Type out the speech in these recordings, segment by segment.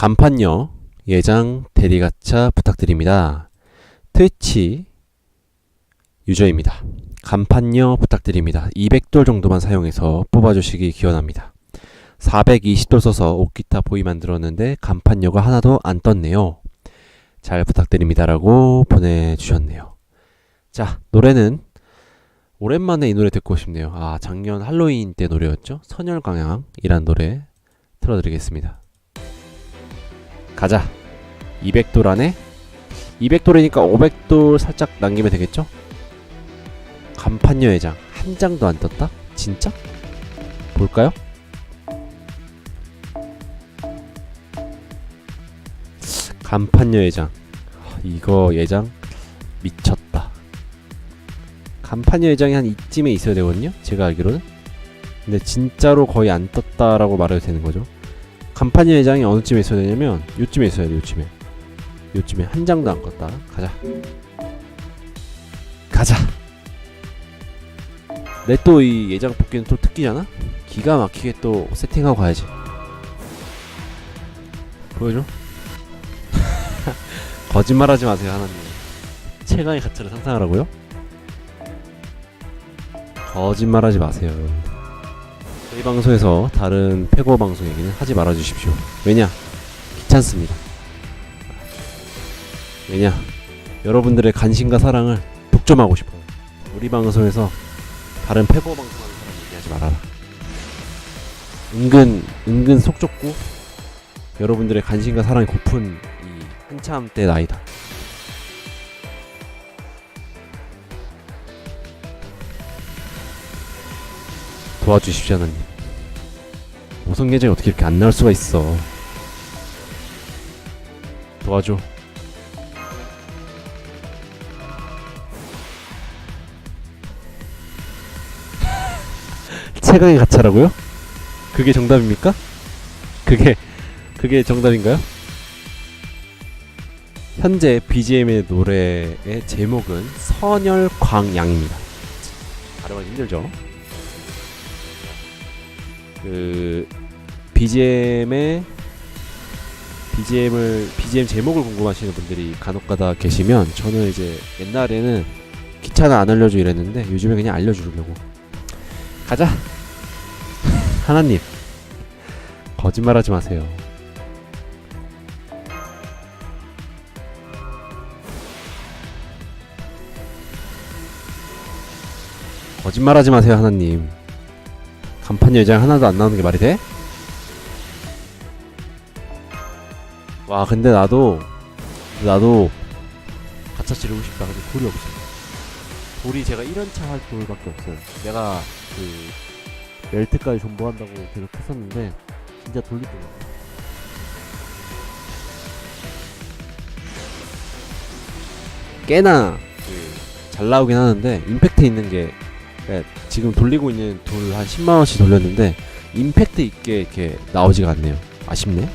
간판요 예장 대리가차 부탁드립니다. 트위치 유저입니다. 간판요 부탁드립니다. 200돌 정도만 사용해서 뽑아주시기 기원합니다. 420돌 써서 옥기타 보이 만들었는데 간판요가 하나도 안 떴네요. 잘 부탁드립니다라고 보내주셨네요. 자 노래는 오랜만에 이 노래 듣고 싶네요. 아 작년 할로윈 때 노래였죠. 선열광양이란 노래 틀어드리겠습니다. 가자. 200돌 안에 200돌이니까 500돌 살짝 남기면 되겠죠? 간판녀 회장 한 장도 안 떴다? 진짜? 볼까요? 간판녀 회장 아, 이거 예장 미쳤다. 간판녀 회장이 한 이쯤에 있어야 되거든요. 제가 알기로는. 근데 진짜로 거의 안 떴다라고 말해도 되는 거죠. 간판녀 회장이 어느 쯤에 있어야 되냐면 요쯤에 있어야 돼. 요쯤에. 요쯤에 한 장도 안 껐다. 가자. 가자. 내 또 이 예장 뽑기는 또 특기잖아. 기가 막히게 또 세팅하고 가야지. 보여줘. 거짓말하지 마세요 하나님. 최강의 가짜를 상상하라고요? 거짓말하지 마세요. 저희 방송에서 다른 패고 방송 얘기는 하지 말아 주십시오. 왜냐? 귀찮습니다. 왜냐? 여러분들의 관심과 사랑을 독점하고 싶어요. 우리 방송에서 다른 패고 방송하는 사람 얘기하지 말아라. 은근 은근 속 좁고 여러분들의 관심과 사랑이 고픈 이 한참 때 나이다. 도와주십시오 하나님. 오성 계정이 어떻게 이렇게 안 나올 수가 있어? 도와줘. 최강의 가차라고요? 그게 정답입니까? 그게 그게 정답인가요? 현재 BGM의 노래의 제목은 선열광양입니다. 발음하기 힘들죠? 그 BGM의 BGM을 BGM 제목을 궁금하시는 분들이 간혹가다 계시면 저는 이제 옛날에는 귀찮아 안 알려줘 이랬는데 요즘에 그냥 알려주려고. 가자. 하나님. 거짓말하지 마세요. 거짓말하지 마세요 하나님 간판 여장 하나도 안 나오는 게 말이 돼? 와 근데 나도 나도 가차 지르고 싶다. 근데 돌이 없어. 돌이 제가 1연차 할 돌밖에 없어요. 내가 그 멜트까지 존버한다고 계속 했었는데 진짜 없어 꽤나 그잘 나오긴 하는데 임팩트 있는 게 지금 돌리고 있는 돌 한 10만 원씩 돌렸는데 임팩트 있게 이렇게 나오지가 않네요. 아쉽네.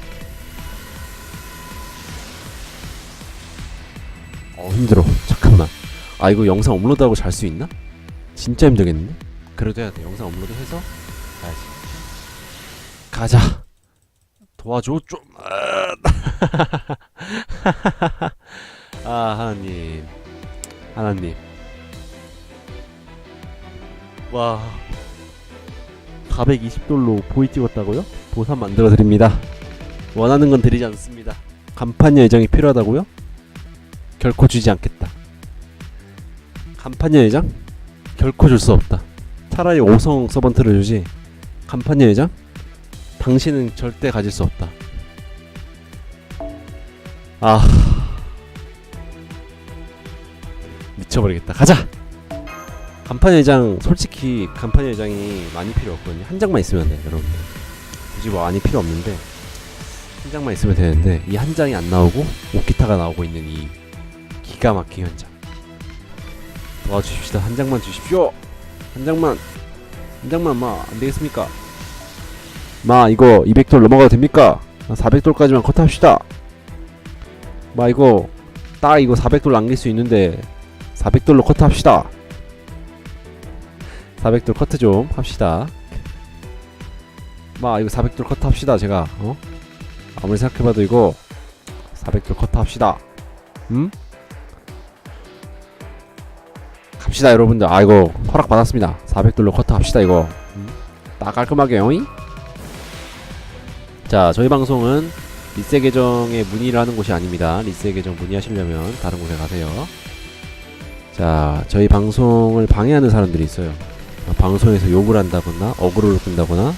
어 힘들어. 잠깐만. 아 이거 영상 업로드하고 잘 수 있나? 진짜 힘들겠는데? 그래도 해야 돼. 영상 업로드 해서 가야지. 가자. 도와줘 좀. 아 하나님. 하나님. 와 420돌로 보이 찍었다고요? 보상 만들어 드립니다. 원하는 건 드리지 않습니다. 간판 예정이 필요하다고요? 결코 주지 않겠다. 간판 예정? 결코 줄 수 없다. 차라리 5성 서번트를 주지. 간판 예정? 당신은 절대 가질 수 없다. 아 미쳐버리겠다. 가자. 간판 회장 솔직히 간판 회장이 많이 필요 없거든요. 한 장만 있으면 돼, 여러분. 굳이 뭐 많이 필요 없는데 한 장만 있으면 되는데 이 한 장이 안 나오고 오키타가 나오고 있는 이 기가 막힌 현장. 도와주십시다. 한 장만 주십시오. 한 장만. 한 장만 마 안 되겠습니까? 마 이거 200돌 넘어가도 됩니까? 400돌까지만 컷합시다. 마 이거 딱 이거 400돌 남길 수 있는데 400돌로 컷합시다. 400돌 커트 좀 합시다. 마 이거 400돌 커트 합시다 제가. 어? 아무리 생각해봐도 이거 400돌 커터 합시다. 음? 갑시다 여러분들. 아 이거 허락 받았습니다. 400돌로 커터 합시다 이거. 음? 딱 깔끔하게 영이 자 저희 방송은 리세 계정에 문의를 하는 곳이 아닙니다. 리세 계정 문의하시려면 다른 곳에 가세요. 자 저희 방송을 방해하는 사람들이 있어요. 아, 방송에서 욕을 한다거나 어그로를 끈다거나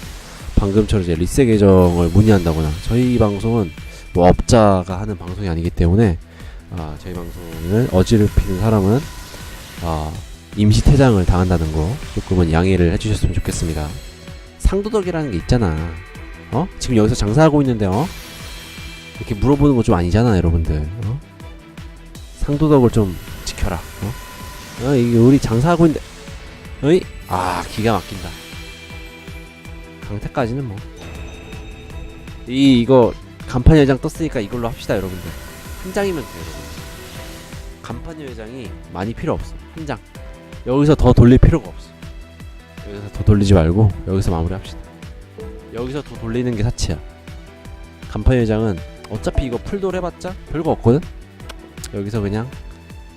방금처럼 이제 리세 계정을 문의한다거나 저희 방송은 뭐 업자가 하는 방송이 아니기 때문에 아, 저희 방송을 어지럽히는 사람은 아, 임시 퇴장을 당한다는 거 조금은 양해를 해주셨으면 좋겠습니다. 상도덕이라는 게 있잖아. 어? 지금 여기서 장사하고 있는데 어? 이렇게 물어보는 거 좀 아니잖아, 여러분들. 어? 상도덕을 좀 지켜라. 어? 어, 이게 우리 장사하고 있는데, 어이? 아, 기가 막힌다. 강태까지는 뭐. 이 이거 간판 여장 떴으니까 이걸로 합시다, 여러분들. 한 장이면 돼요, 여러분. 간판 여장이 많이 필요 없어. 한 장. 여기서 더 돌릴 필요가 없어. 여기서 더 돌리지 말고 여기서 마무리합시다. 여기서 더 돌리는 게 사치야. 간판 여장은 어차피 이거 풀돌 해봤자 별거 없거든. 여기서 그냥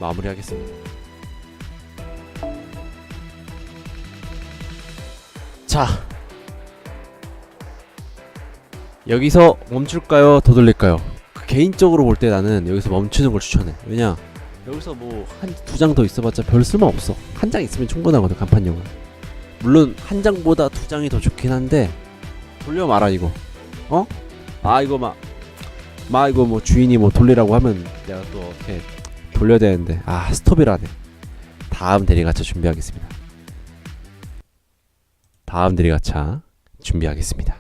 마무리하겠습니다. 자, 여기서 멈출까요? 더 돌릴까요? 그 개인적으로 볼 때 나는 여기서 멈추는 걸 추천해. 왜냐? 여기서 뭐 한 두 장 더 있어봤자 별 쓸모 없어. 한 장 있으면 충분하거든 간판용은. 물론 한 장보다 두 장이 더 좋긴 한데 돌려 말아 이거. 어? 아 이거 막. 막 이거 뭐 주인이 뭐 돌리라고 하면 내가 또 이렇게 돌려야 되는데 아 스톱이라네. 다음 대리가차 준비하겠습니다. 다음 대리가차 준비하겠습니다.